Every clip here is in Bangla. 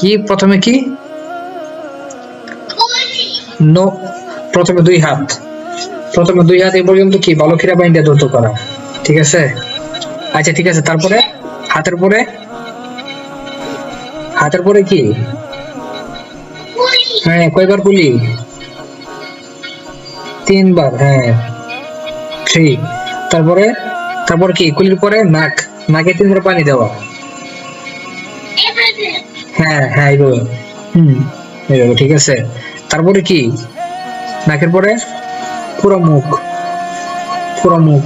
কি? প্রথমে কি? নো, প্রথমে দুই হাত। প্রথমে দুই হাত এই পর্যন্ত কি? বালকেরা বাইন্ডা দ্রুত করা। ঠিক আছে? আচ্ছা ঠিক আছে। তারপরে? হাতের পরে? হাতের পরে কি? হ্যাঁ কয়বার কুলি তিনবার হ্যাঁ। থ্রি তারপরে? তারপর কি? কুলির পরে নাক। নাকে তিনবার পানি দেওয়া। হ্যাঁ হ্যাঁ এইভাবে হুম ঠিক আছে। তারপরে কি? নাকের পরে পুরো মুখ। পুরো মুখ।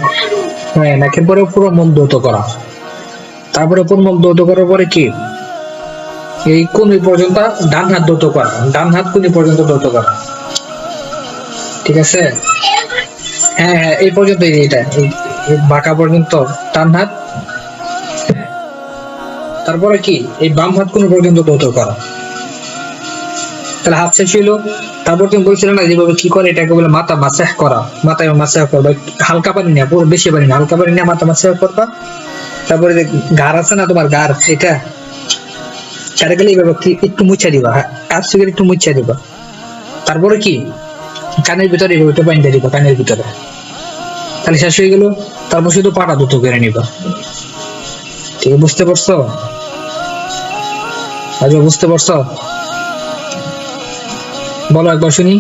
হ্যাঁ নাকের পরে পুরো মুখ ধৌত করা। তারপরে পুরো মুখ ধৌত করার পরে কি? এই কোনি পর্যন্ত ডান হাত ধৌত করা। ডান হাত কোনি পর্যন্ত ধৌত করা। ঠিক আছে? হ্যাঁ হ্যাঁ এই পর্যন্ত এইটা। এই- এই বাঁকা পর্যন্ত ডান হাত তারপরে কি? এই বাম হাত কোন পর্যন্ত ধৌত করা। তাহলে হাত শেষ হইল। তারপর তুমি বলছিলে না যেভাবে কি করে এটাকে বলে মাথা মাসাহ করা। মাথায় মাসাহ করবা হালকা পানি না পুরো বেশি পানি না হালকা পানি না মাথা মাসাহ করবা। তারপরে যে গার আছে না তোমার গার এটা গেলে এইভাবে একটু মুছা দিবা হ্যাঁ, সুগের একটু মুছা দিবা। তারপরে কি? কানের ভিতরে এইভাবে একটু পানি দিয়ে দিবা কানের ভিতরে। তাহলে শেষ হয়ে গেল। তারপর শুধু পাটা দুটো করে নিবা। আছে, বুঝতে পারছ? আজ বুঝতে পারছ? বলো একবার শুনি।